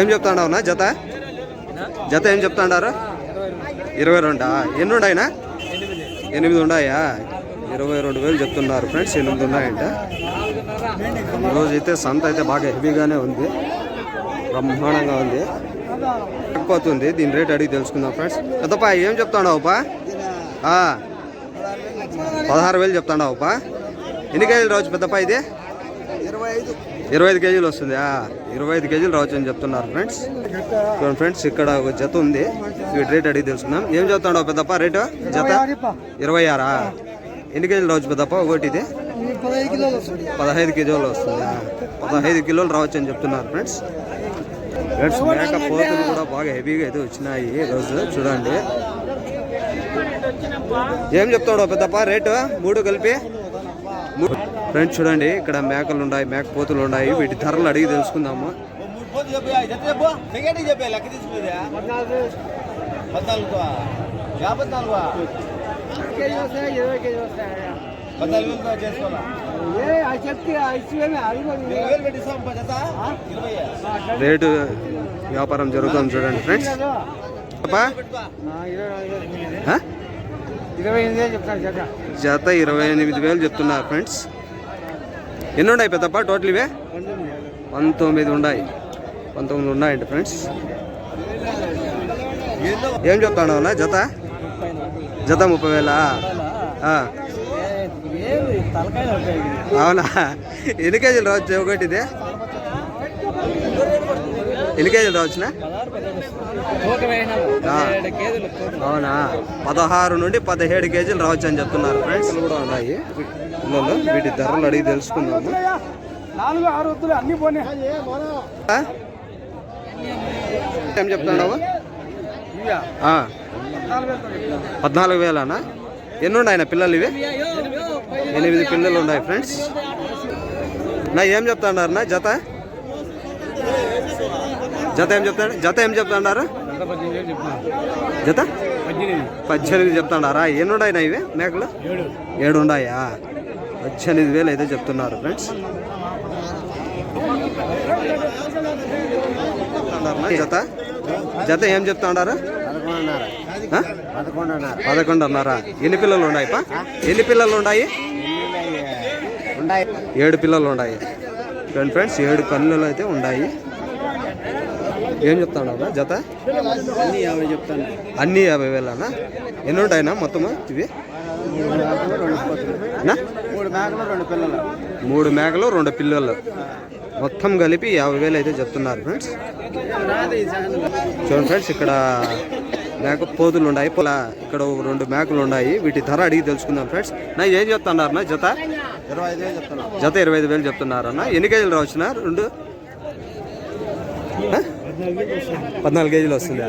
ఏం చెప్తాండవునా? జత? జత ఏం చెప్తాండారు? ఇరవై రెండా? ఎన్ని ఉన్నాయినా ఎనిమిది ఉన్నాయా ఇరవై రెండు వేలు చెప్తున్నారు ఫ్రెండ్స్ ఎనిమిది ఉన్నాయంట. ఈరోజు అయితే సంత అయితే బాగా హెవీగానే ఉంది. బ్రహ్మాండంగా ఉంది. తగ్గిపోతుంది దీని రేట్ అడిగి తెలుసుకుందాం ఫ్రెండ్స్. పెద్దపా ఏం చెప్తాడావుపా? పదహారు వేలు చెప్తాడావుపా? ఎన్ని కేజీలు రావచ్చు పెద్దపా ఇది? ఇరవై ఐదు. ఇరవై ఐదు కేజీలు వస్తుంది. ఇరవై ఐదు కేజీలు రావచ్చు అని చెప్తున్నారు ఫ్రెండ్స్. చూడండి ఫ్రెండ్స్ ఇక్కడ ఒక జత ఉంది. వీటి రేట్ అడిగి తెలుసుకుందాం. ఏం చెప్తాడు పెద్దప్ప రేటు? జత? ఇరవై ఆరా ఎన్ని కేజీలు రావచ్చు పెద్దప్ప? ఒకటి ఇది? పదహైదు కేజీలు వస్తుంది. పదహైదు కిలోలు రావచ్చు అని చెప్తున్నారు ఫ్రెండ్స్. ఫ్రెండ్స్ మేక పోతులు కూడా బాగా హెవీగా అయితే వచ్చినాయి ఈరోజు రోజు. చూడండి. ఏం చెప్తాడు పెద్దప్ప? రేటు? మూడు కలిపి. ఫ్రెండ్స్ చూడండి ఇక్కడ మేకలు ఉన్నాయి మేక పోతులు ఉన్నాయి వీటి ధరలు అడిగి తెలుసుకుందాము. రేటు వ్యాపారం జరుగుతుంది చూడండి ఫ్రెండ్స్. జత ఇరవై ఎనిమిది వేలు చెప్తున్నారు ఫ్రెండ్స్. ఎన్ని ఉన్నాయి పెద్దప్ప? టోటల్ ఇవే? పంతొమ్మిది ఉన్నాయి. పంతొమ్మిది ఉన్నాయండి ఫ్రెండ్స్ ఏం చెప్తాను జత? జత ముప్పై వేలా? అవునా? ఎన్ని కేజీలు రావచ్చు ఒకటి ఇది? ఎన్ని కేజీలు రావచ్చునా? అవునా? పదహారు నుండి పదిహేడు కేజీలు రావచ్చు అని చెప్తున్నారు ఫ్రెండ్స్. కూడా ఉన్నాయి. పిల్లలు వీటి ధరలు అడిగి తెలుసుకుందాము. నాలుగు ఆరు వద్దులు అన్ని పోనీ. ఆ? ఏం చెప్తున్నావు? ఆ. పద్నాలుగు వేలనా? ఎన్ని ఉన్నాయి నా పిల్లలు ఇవి? ఎనిమిది పిల్లలు ఉన్నాయి ఫ్రెండ్స్. నా ఏం చెప్తున్నారు నా జత? జత ఏం చెప్తాడు? జత ఏం చెప్తున్నారు జత? పద్దెనిమిది. చెప్తున్నారా ఎన్ని ఉన్నాయి నా ఇవి మేకలు? ఏడు. ఉన్నాయా పద్దెనిమిది వేలు అయితే చెప్తున్నారు ఫ్రెండ్స్. జత? జత ఏం చెప్తున్నారు ఆ? పదకొండున్నర. ఎన్ని పిల్లలు ఉన్నాయి పా? ఎన్ని పిల్లలు ఉన్నాయి? ఏడు పిల్లలు ఉన్నాయి. ఫ్రెండ్ ఫ్రెండ్స్ ఏడు పిల్లలు అయితే ఉన్నాయి. ఏం చెప్తాను జత? అన్ని యాభై చెప్తాను. అన్ని యాభై వేలనా? ఎన్ని ఉంటాయినా మొత్తము ఇవి? మూడు మేకలు రెండు పిల్లలు. మూడు మేకలు రెండు పిల్లలు. మొత్తం కలిపి యాభై వేలు అయితే చెప్తున్నారు ఫ్రెండ్స్. చూడండి ఫ్రెండ్స్ ఇక్కడ మేక పోతులు ఉన్నాయి. పొల ఇక్కడ రెండు మేకలు ఉన్నాయి. వీటి ధర అడిగి తెలుసుకుందాం ఫ్రెండ్స్. నా ఏం చెప్తున్నారు నా జత? ఇరవై ఐదు వేలు చెప్తాను జత ఇరవై ఐదు వేలు చెప్తున్నారు అన్న. ఎన్ని కేజీలు రావచ్చునా? రెండు? పద్నాలుగు కేజీలు వస్తుందా.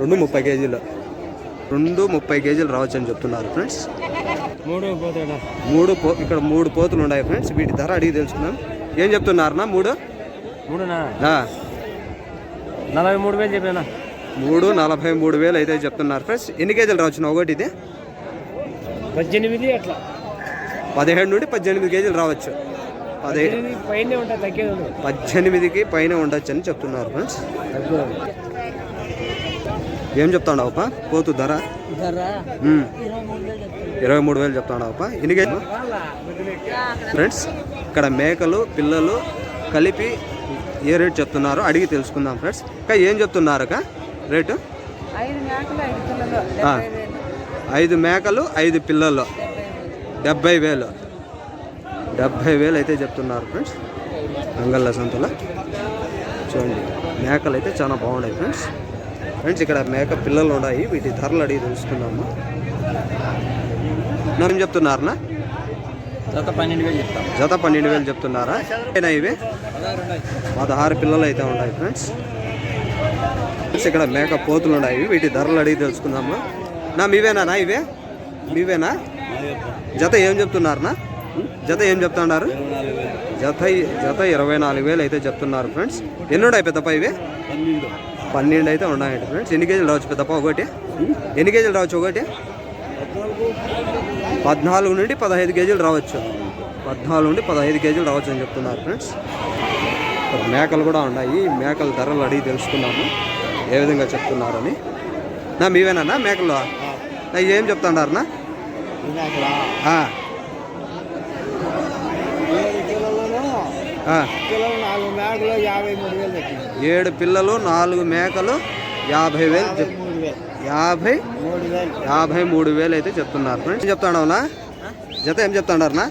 రెండు ముప్పై కేజీలు. రెండు ముప్పై కేజీలు రావచ్చు అని చెప్తున్నారు ఫ్రెండ్స్. మూడు మూడు పో ఇక్కడ మూడు పోతులు ఉన్నాయి ఫ్రెండ్స్. వీటి ధర అడిగి తెలుసుకుందాం. ఏం చెప్తున్నారన్నా మూడు? నలభై మూడు వేలు చెప్పానా? మూడు నలభై మూడు వేలు అయితే చెప్తున్నారు ఫ్రెండ్స్. ఎన్ని కేజీలు రావచ్చు ఒకటి ఇది? పద్దెనిమిది అట్లా. పదిహేడు నుండి పద్దెనిమిది కేజీలు రావచ్చు. తగ్గేది పద్దెనిమిదికి పైన ఉండొచ్చు అని చెప్తున్నారు ఫ్రెండ్స్. ఏం చెప్తాడవప్ప పోతు ధర. ఇరవై మూడు వేలు చెప్తాడవప్ప ఎన్ని కేజీ ఫ్రెండ్స్ ఇక్కడ మేకలు పిల్లలు కలిపి ఏ రేట్ చెప్తున్నారో అడిగి తెలుసుకుందాం ఫ్రెండ్స్. ఇంకా ఏం చెప్తున్నారు అక్క రేటు? ఐదు మేకలు ఐదు పిల్లలు. డెబ్బై వేలు. డెబ్బై వేలు అయితే చెప్తున్నారు ఫ్రెండ్స్. అంగళ్ళ సంతలో. చూడండి మేకలు అయితే చాలా బాగున్నాయి ఫ్రెండ్స్. ఫ్రెండ్స్ ఇక్కడ మేక పిల్లలు ఉన్నాయి. వీటి ధరలు అడిగి తెలుసుకుందాము ఏం చెప్తున్నారనా? జత పన్నెండు వేలు చెప్తాం. జత పన్నెండు వేలు చెప్తున్నారా? ఏనా ఇవి? పదహారు పిల్లలు అయితే ఉన్నాయి ఫ్రెండ్స్. ఫ్రెండ్స్ ఇక్కడ మేక పోతులు ఉన్నాయి. వీటి ధరలు అడిగి తెలుసుకుందాము నా మీవేనా నా ఇవే? మీవేనా? జత ఏం చెప్తున్నారనా? జత ఏం చెప్తున్నారు జత జత ఇరవై నాలుగు వేలు అయితే చెప్తున్నారు ఫ్రెండ్స్. ఎన్ని ఉన్నాయి పెద్దప్ప ఇవి? పన్నెండు. అయితే ఉన్నాయండి ఫ్రెండ్స్. ఎన్ని కేజీలు రావచ్చు పెద్దప్ప ఒకటి? ఎన్ని కేజీలు రావచ్చు ఒకటి? పద్నాలుగు నుండి పదహైదు కేజీలు రావచ్చు. పద్నాలుగు నుండి పదహైదు కేజీలు రావచ్చు అని చెప్తున్నారు ఫ్రెండ్స్. మేకలు కూడా ఉన్నాయి. మేకల ధరలు అడిగి తెలుసుకున్నాము. ఏ విధంగా చెప్తున్నారని. నా మీవేనా మేకలు? ఏం చెప్తాడారనా ఆ, ఏడు కిలోలను ఆ. కిలోలు నాలుగు మేకలు యాభై మూడు వేలు పెట్టింది ఏడు పిల్లలు నాలుగు మేకలు యాభై వేలు యాభై యాభై మూడు వేలు. అయితే చెప్తున్నారు ఫ్రెండ్స్. చెప్తాడవునా? జత ఏం చెప్తాడారనా?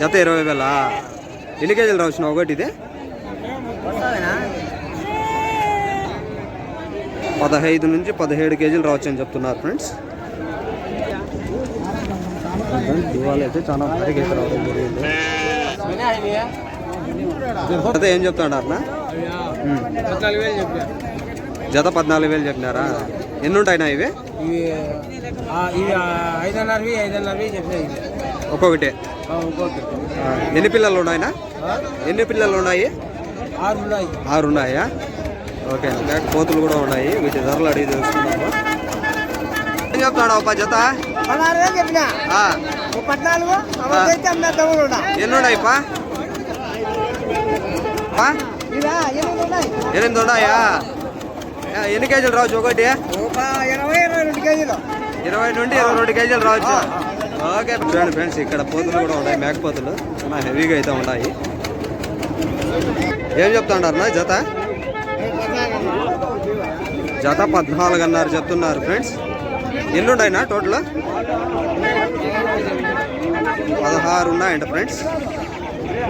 జత ఇరవై వేలా? ఎన్ని కేజీలు రావచ్చు ఒకటి ఇది? పదహైదు నుంచి పదిహేడు కేజీలు రావచ్చు అని చెప్తున్నారు ఫ్రెండ్స్. దివాళీ అయితే చాలా భారీగా అయితే రావడం జరిగింది. జత ఏం చెప్పా జత పద్నాలుగు వేలు చెప్పినారా? ఎన్ని ఉంటాయినా ఇవి ఒక్కొక్కటి. ఎన్ని పిల్లలు ఉన్నాయినా? ఎన్ని పిల్లలు ఉన్నాయి? ఆరు ఉన్నాయి ఆరు ఉన్నాయా ఓకే కోతులు కూడా ఉన్నాయి. వీటి ధరలు అడిగి తెలుసుకున్నాము ఏం చెప్తాడు ఒక జత? పదహారు చెప్పినా. పద్నాలుగు ఎన్ని ఉన్నాయి పా పా? ఇవా ఎనిమిది ఉన్నాయి ఎన్ని కేజీలు రావచ్చు ఒకటి ఒక ఇరవై నుండి ఇరవై రెండు కేజీలు రావచ్చు ఓకే చూడండి ఫ్రెండ్స్ ఇక్కడ పోతులు కూడా ఉన్నాయి మేకపోతులు చాలా హెవీగా అయితే ఉన్నాయి ఏం చెప్తాడారు జత జత పద్నాలుగు అన్నారు చెప్తున్నారు ఫ్రెండ్స్ ఎన్ని ఉన్నాయినా టోటల్ పదహారు ఉన్నాయంట ఫ్రెండ్స్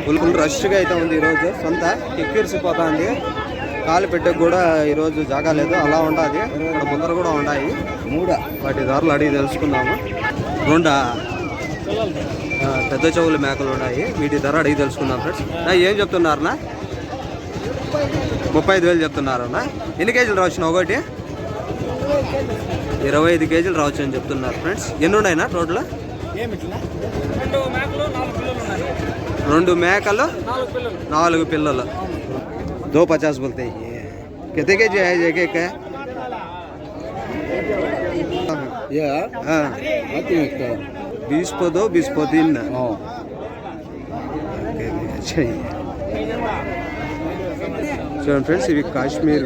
ఫుల్ ఫుల్ రష్గా అయితే ఉంది ఈరోజు. సొంత ఎక్కిరిసిపోతుంది కాలు పెట్టే కూడా ఈరోజు జాగా లేదు. అలా ఉంటుంది ఇక్కడ ముందర కూడా ఉన్నాయి మూడా? వాటి ధరలు అడిగి తెలుసుకుందాము. రెండా పెద్ద చెవులు మేకలు ఉన్నాయి. వీటి ధర అడిగి తెలుసుకుందాం ఫ్రెండ్స్. నా ఏం చెప్తున్నారనా ముప్పై ఐదు వేలు చెప్తున్నారన్నా ఎన్ని కేజీలు రావచ్చు ఒకటి? ఇరవై ఐదు కేజీలు రావచ్చు అని చెప్తున్నారు ఫ్రెండ్స్. ఎన్ని ఉన్నాయినా టోటల్? రెండు మేకలు నాలుగు పిల్లలు ఉన్నాయి రెండు మేకలు నాలుగు పిల్లలు నాలుగు పిల్లలు దో పచాస్ बोलते हैं ये कितने के जी है एक एक है యా हाँ అతి ఎక్కువ बीस को दो बीस को तीन अच्छा ही है చూడండి ఫ్రెండ్స్ ఇవి కాశ్మీర్